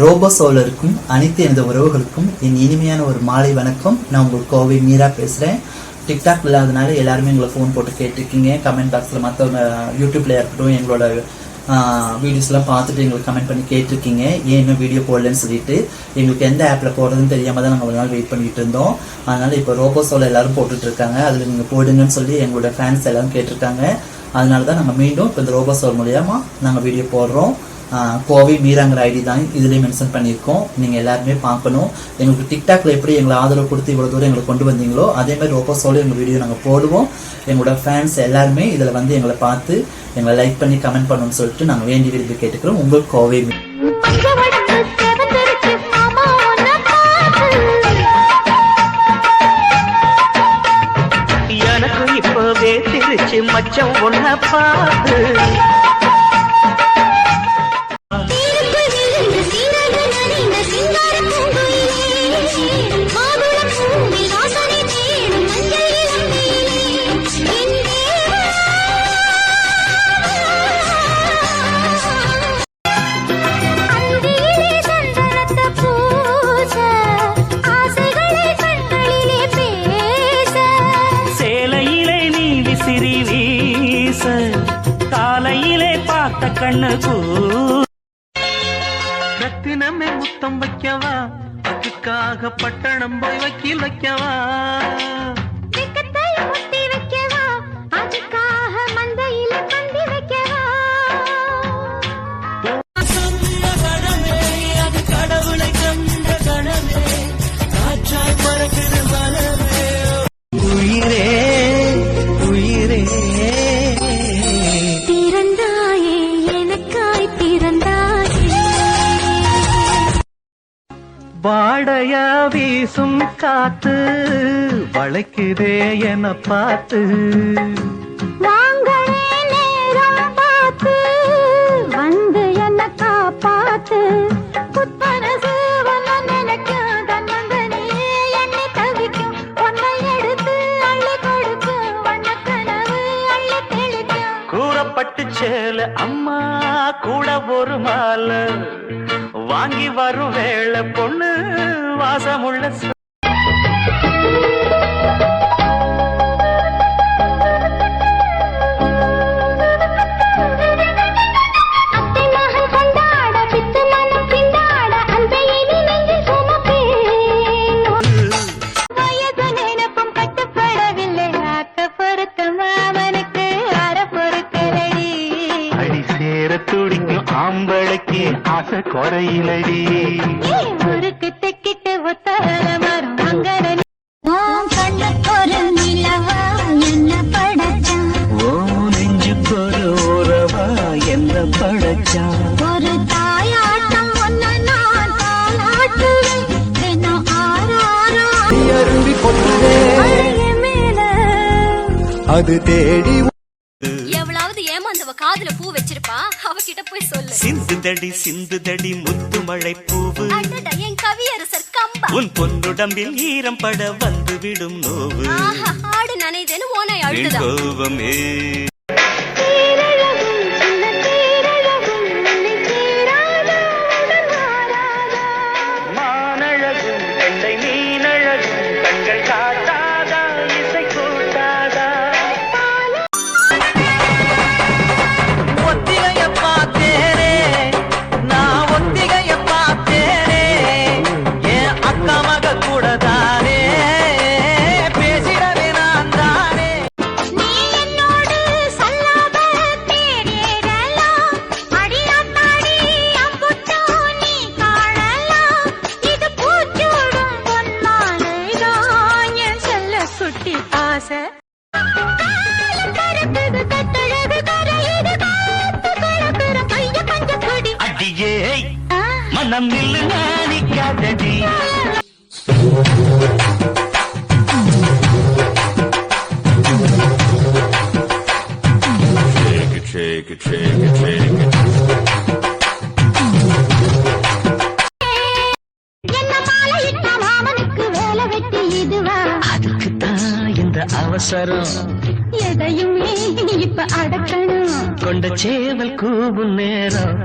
Robot சோலருக்கும் அனைத்து எனது உறவுகளுக்கும் என் இனிமையான ஒரு மாலை வணக்கம். நான் உங்கள் கோவை மீரா பேசுகிறேன் டிக்டாக் இல்லாதனால எல்லாருமே எங்களை ஃபோன் போட்டு கேட்டிருக்கீங்க. கமெண்ட் பாக்ஸில் மற்றவங்க யூடியூப்ல இருக்கட்டும் எங்களோட வீடியோஸ்லாம் பார்த்துட்டு எங்களுக்கு கமெண்ட் பண்ணி கேட்டிருக்கீங்க. ஏன் இன்னும் வீடியோ போடலன்னு சொல்லிட்டு எங்களுக்கு எந்த ஆப்பில் போடுறதுன்னு தெரியாமல் தான் நாங்கள் ஒரு நாள் வெயிட் பண்ணிட்டு இருந்தோம். அதனால் இப்போ ரோபோ சோலர் எல்லாரும் போட்டுட்ருக்காங்க அதில் நீங்கள் போடுங்கன்னு சொல்லி எங்களோட ஃபேன்ஸ் எல்லாரும் கேட்டிருக்காங்க. அதனால தான் நாங்கள் மீண்டும் இப்போ இந்த ரோபோ சோல் நாங்கள் வீடியோ போடுறோம். கோவை மீராங்கிற ஐடி தான் இதுலேயே மென்ஷன் பண்ணியிருக்கோம். நீங்கள் எல்லாருமே பார்க்கணும். எங்களுக்கு டிக்டாக்ல எப்படி எங்களை ஆதரவு கொடுத்து இவ்வளோ தூரம் எங்களை கொண்டு வந்தீங்களோ அதே மாதிரி ரோபோ எங்கள் வீடியோ நாங்கள் போடுவோம். எங்களோட ஃபேன்ஸ் எல்லாருமே இதில் வந்து எங்களை பார்த்து எங்களை லைக் பண்ணி கமெண்ட் பண்ணணும்னு சொல்லிட்டு நாங்கள் வேண்டி விரும்பி கேட்டுக்கிறோம். உங்கள் கோவை மீ எனக்கு இப்பவே திருச்சி மச்சம் ஒன்ன பார்த்து. நீ வீச காலையிலே பார்த்த கண்ணு ரத்தினமே முத்தம் வைக்கவா? அதுக்காக பட்டணம் போய் வக்கீல் வைக்கவா? வாடையா வீசும் காத்து வளைக்குதே என பார்த்து. வாங்களே நேரம் பார்த்து வந்து என்ன காப்பாத்து. புத்தரசு பட்டு சேல அம்மா கூட ஒரு மாலை. வாங்கி வரும் வேலை பொண்ணு வாசமுள்ள குறையிலடி முறுக்கு தெக்கிட்டு ஒத்தல மரம் அங்கன கண்ணுக்கொரு நிலவா என்ன படைச்சான் ஓ நெஞ்சுக்கு ஒரு உறவா என்ன படைச்சா? ஒரு தாயாட்டம் ஒன்னு நான் தாளாட்டுவேன். தினம் ஆறாரோ அருவி கொட்டுதே. அழகு மேல. அது தேடி சிந்துதடி சிந்துதடி முத்து மழை பூவு. என் கவியரசர் கம்பா. உன் பொன்னுடம்பில் ஈரம் பட வந்து விடும் நோவு. ஆஹா ஆடு நனைதேன்னு ஓனை உடன் மாறாதா மானழகும் கண்டை மீனழகும் கண்கள் என்ன மாலையிட்ட மாமனுக்கு வேலை வெட்டி இதுவா? அதுக்குத்தான் இந்த அவசரம். எதையுமே இப்ப அடக்கணும். கொண்ட சேவல் கூவும் நேரம்.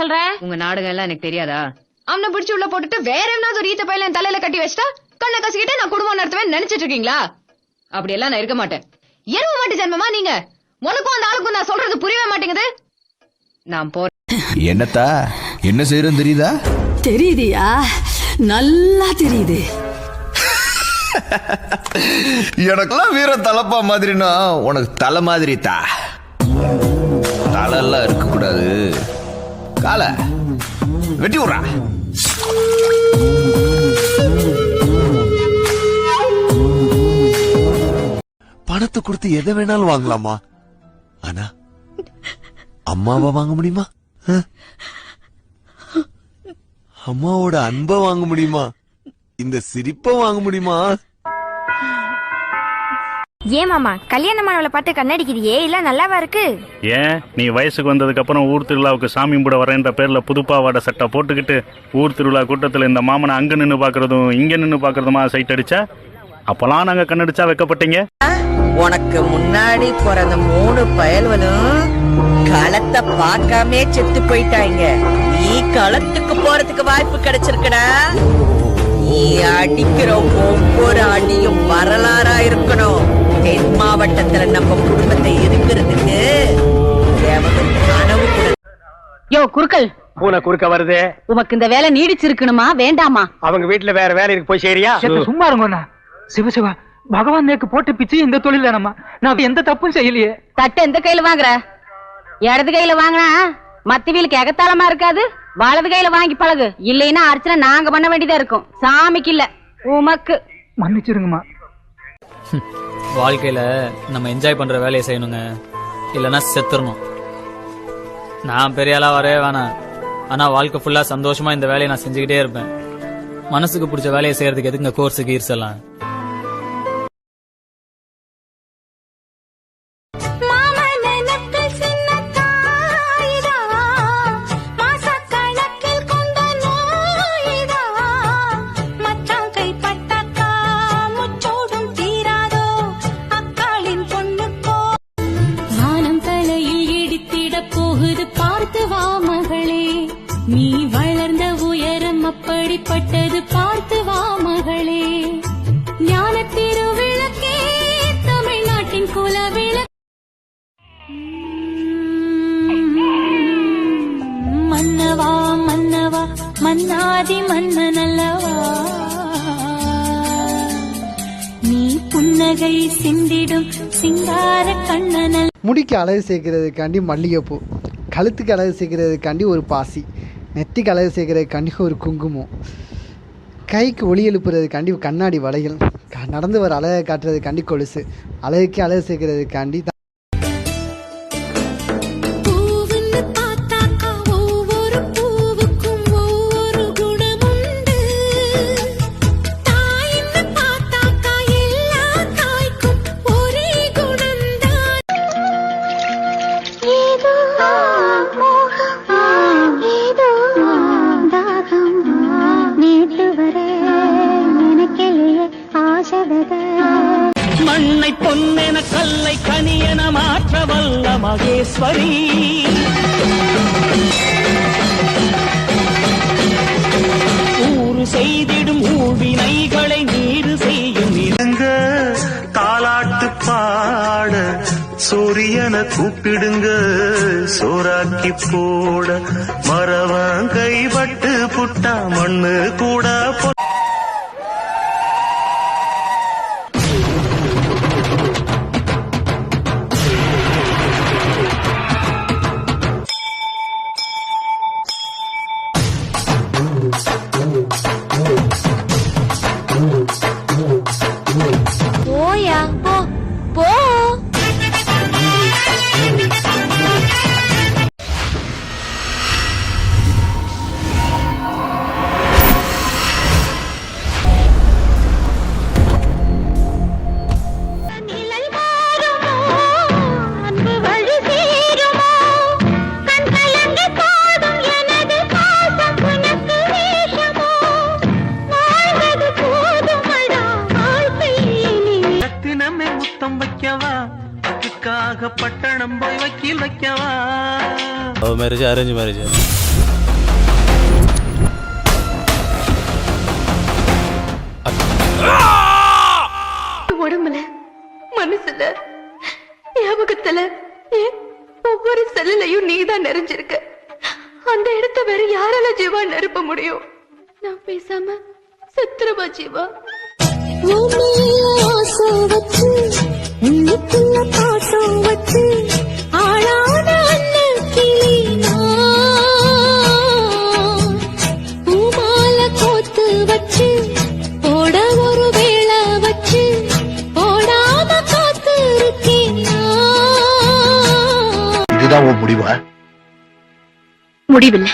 சொல்ற? உங்க நாடகம் எல்லாம் எனக்கு தெரியாதா? அவனை பிடிச்சு உள்ள போட்டுட்டு வேற எவனாவது ஒரு ஈத்த பையில என் தலையில கட்டி வச்சிட்டா கண்ணை கசிக்கிட்டு நான் குடும்பம் நடத்துவேன் நினைச்சிட்டு இருக்கீங்களா? அப்படி எல்லாம் நான் இருக்க மாட்டேன். எருவ மாட்டு ஜென்மமா நீங்க? உனக்கும் அந்த ஆளுக்கும் நான் சொல்றது புரியவே மாட்டேங்குது. நான் போறேன் என்னத்தா? என்ன செய்யறோம் தெரியுதா? தெரியுதியா? நல்லா தெரியுது. எனக்கெல்லாம் வீர தலப்பா மாதிரினா உனக்கு தலை மாதிரி தா தலை எல்லாம் இருக்க கூடாது கால. வெட்டி விடுறா. பணத்தை கொடுத்து எதை வேணாலும் வாங்கலாமா? ஆனா அம்மாவை வாங்க முடியுமா? அம்மாவோட அன்பை வாங்க முடியுமா? இந்த சிரிப்பை வாங்க முடியுமா? ஏன் மாமா? கல்யாணமானவளை பார்த்து கண்ணடிக்கிறியே? இல்ல நல்லாவா இருக்கு? ஏன்? நீ வயசுக்கு வந்ததுக்கு அப்புறம் ஊர் திருவிழாவுக்கு சாமி கும்பிட வரேன்ற பேர்ல புதுப்பாவாடை சட்டை போட்டுக்கிட்டு ஊர் திருவிழா கூட்டத்துல இந்த மாமனை அங்க நின்னு பாக்குறதும் இங்க நின்னு பாக்குறதுமா சைட் அடிச்சா? அப்பெல்லாம் நாங்க கண்ணடிச்சா வைக்கப்பட்டீங்க. உனக்கு முன்னாடி பிறந்த மூணு பயல்வனும் களத்தை பார்க்காமே செத்து போயிட்டாங்க. நீ களத்துக்கு போறதுக்கு வாய்ப்பு கிடைச்சிருக்கடா. நீ அடிக்கிற ஒவ்வொரு அடியும் வரலாறா இருக்கணும். தென் மாவட்டத்துல நம்ம குடும்பத்தை இருக்கிறதுக்கு கனவு யோ குறுக்கல். பூனை குறுக்க வருது. உமக்கு இந்த வேலை நீடிச்சிருக்கணுமா? வேண்டாமா? அவங்க வீட்டுல வேற வேலை இருக்கு போய் சரியா? சும்மா இருங்கண்ணா. சிவ சிவா பகவான் நேக்கு போட்டு பிச்சு இந்த தொழில் தானம்மா நான் எந்த தப்பும் செய்யலையே. தட்டு எந்த கையில வாங்குற? இடது கையில வாங்கினா மத்த வீலுக்கு எகத்தாளமா இருக்காது? வலது கையில வாங்கி பழகு. இல்லைன்னா அர்ச்சனை நாங்க பண்ண வேண்டியதா இருக்கும். சாமிக்கு இல்ல உமக்கு. மன்னிச்சிருங்கம்மா. வாழ்க்கையில நம்ம என்ஜாய் பண்ற வேலையை செய்யணுங்க. இல்லைன்னா செத்துடணும் நான் பெரிய ஆளா வரவே வேணாம். ஆனா வாழ்க்கை ஃபுல்லா சந்தோஷமா இந்த வேலையை நான் செஞ்சுக்கிட்டே இருப்பேன். மனசுக்கு பிடிச்ச வேலையை செய்யறதுக்கு எதுக்கு இந்த கோர்ஸுக்கு ஈர்சலாம் எல்லாம்? மன்னவா மன்னாதி மன்னனல்லவா? நீ புன்னகை சிந்திடும் சிங்கார கண்ணனல் முடிக்கு அழகு சேர்க்கிறதுக்காண்டி மல்லிகைப்பூ கழுத்துக்கு அழகு சேர்க்கிறதுக்காண்டி ஒரு பாசி நெத்திக்கு அழகு சேர்க்கறதுக்காண்டி ஒரு குங்குமம் கைக்கு ஒளி எழுப்புறதுக்காண்டி கண்ணாடி வளையல் நடந்து வர அழகை காட்டுறதுக்காண்டி கொலுசு அழகுக்கு அழகு சேர்க்கிறதுக்காண்டி வல்ல ஊறு செய்திடும் ஊழ்வினைகளை நீரு செய்யும் இறங்க தாலாட்டு பாட சூரியனை கூப்பிடுங்க. சோறாக்கி போட மரவன் கைப்பட்டு புட்டா மண்ணு அதுக்காக பட்டணம் போய் வக்கீல் வைக்கவா? லவ் மேரேஜ் அரேஞ்ச் மேரேஜ் உடம்புல மனசுல ஞாபகத்துல ஒவ்வொரு செல்லுலையும் நீதான் நிறைஞ்சிருக்க. அந்த இடத்த வேற யாரால ஜீவா நிரப்ப முடியும்? நான் பேசாம செத்துருவா ஜீவா. உள்ளுக்குள்ள பாசம் வச்சு ஆளான அண்ணன் கிளி பூமால கோத்து வச்சு போட ஒரு வேளை வச்சு போடாம காத்து இருக்கேன் இதுதான் உன் முடிவா? முடிவில்லை.